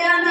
Yeah,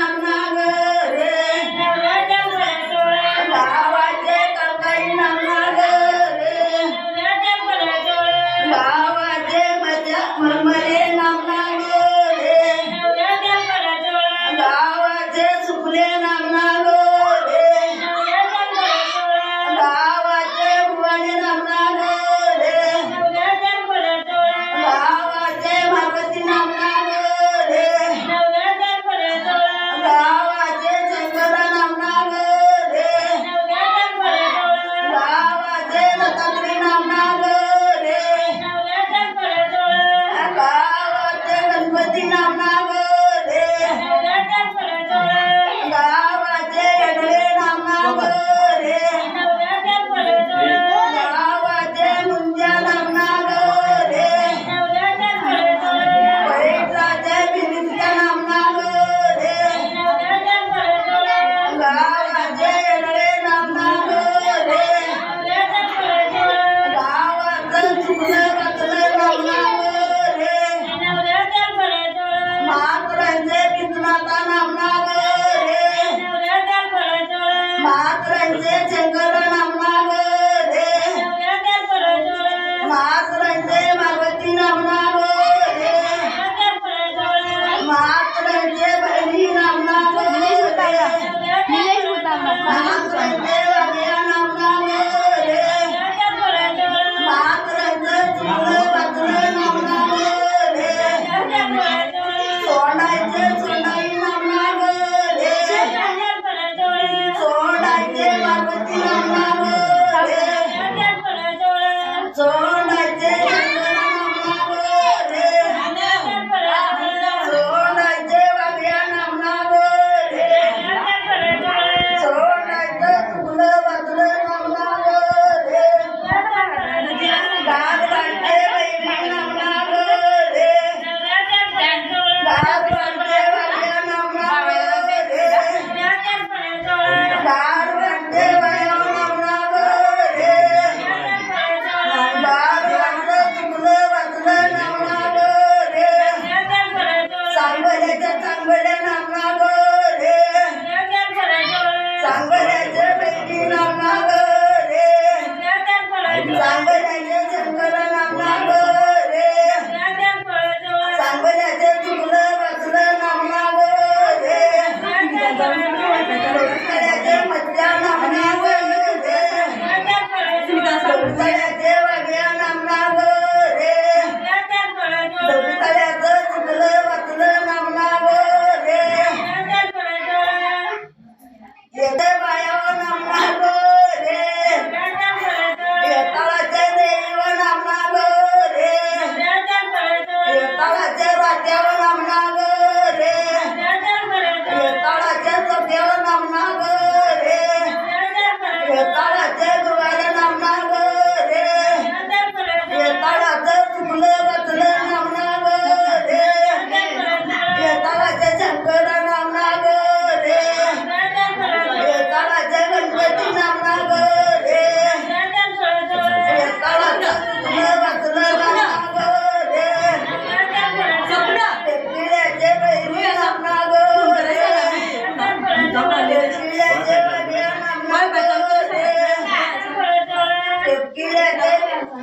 Ahora lleva,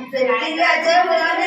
对个月挣回来的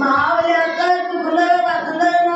మావులు అందరూ గుండెలు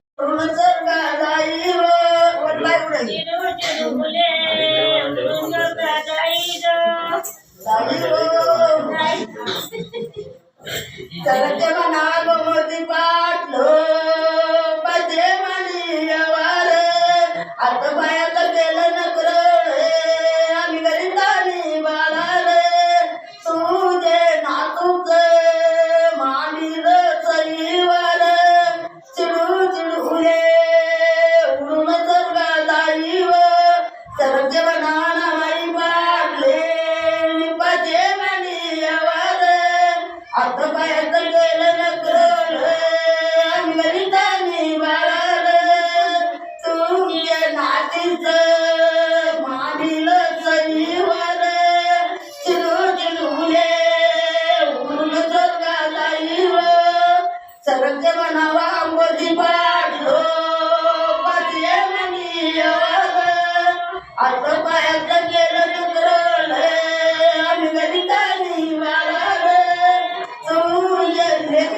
चलते म्हणा गोमोजी पाटलो पाजे वार आता बायाच केलं नकर आम्ही गरीबानी रे सुजे नातूच मानिल सईवार चिडू चिडू रे उडून सर्गा जाईव चलते म्हणा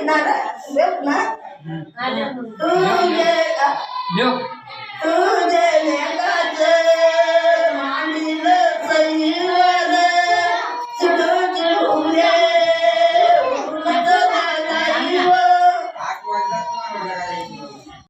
भेटणार भेटणार तुझे तुझे